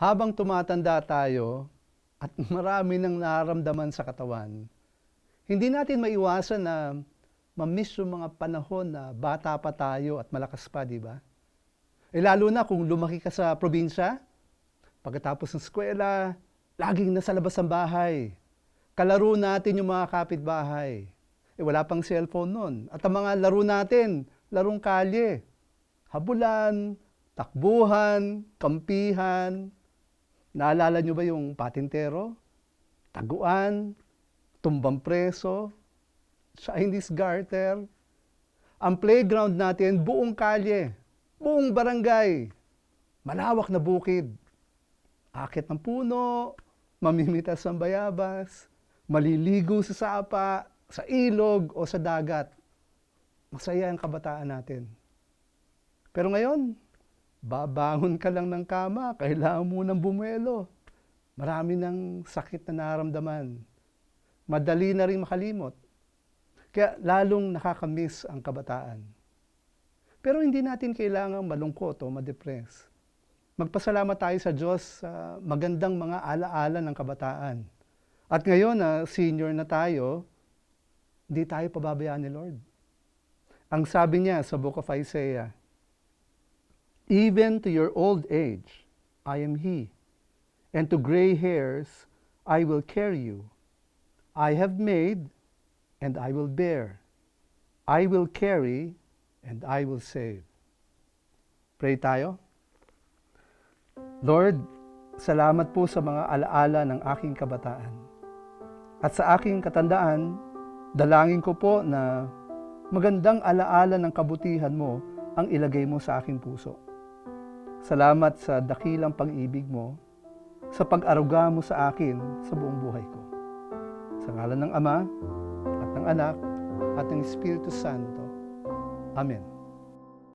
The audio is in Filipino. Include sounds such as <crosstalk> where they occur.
habang tumatanda tayo at <laughs> marami nang nararamdaman sa katawan, hindi natin maiwasan na mamiss yung mga panahon na bata pa tayo at malakas pa, di ba? Eh lalo na kung lumaki ka sa probinsya, pagkatapos ng eskwela, laging nasa labas ng bahay. Kalaro natin yung mga kapitbahay. Eh wala pang cellphone nun. At ang mga laro natin, larong kalye. Habulan, takbuhan, kampihan. Naalala nyo ba yung patintero? Taguan, tumbang preso, Chinese garter. Ang playground natin, buong kalye, buong barangay, malawak na bukid. Akit ng puno, mamimitas ng bayabas, maliligo sa sapa, sa ilog o sa dagat. Masaya ang kabataan natin. Pero ngayon, babangon ka lang ng kama, kailangan mo nang bumuelo. Marami ng sakit na naramdaman. Madali na rin makalimot. Kaya lalong nakakamiss ang kabataan. Pero hindi natin kailangang malungkot o madepress. Magpasalamat tayo sa Diyos sa magandang mga alaala ng kabataan. At ngayon na senior na tayo, hindi tayo pababayaan ni Lord. Ang sabi niya sa Book of Isaiah, Even to your old age, I am He, and to gray hairs, I will carry you. I have made, and I will bear. I will carry, and I will save. Pray tayo. Lord, salamat po sa mga alaala ng aking kabataan. At sa aking katandaan, dalangin ko po na magandang alaala ng kabutihan mo ang ilagay mo sa aking puso. Salamat sa dakilang pag-ibig mo, sa pag-aruga mo sa akin sa buong buhay ko. Sa ngalan ng Ama, at ng Anak, at ng Espiritu Santo. Amen.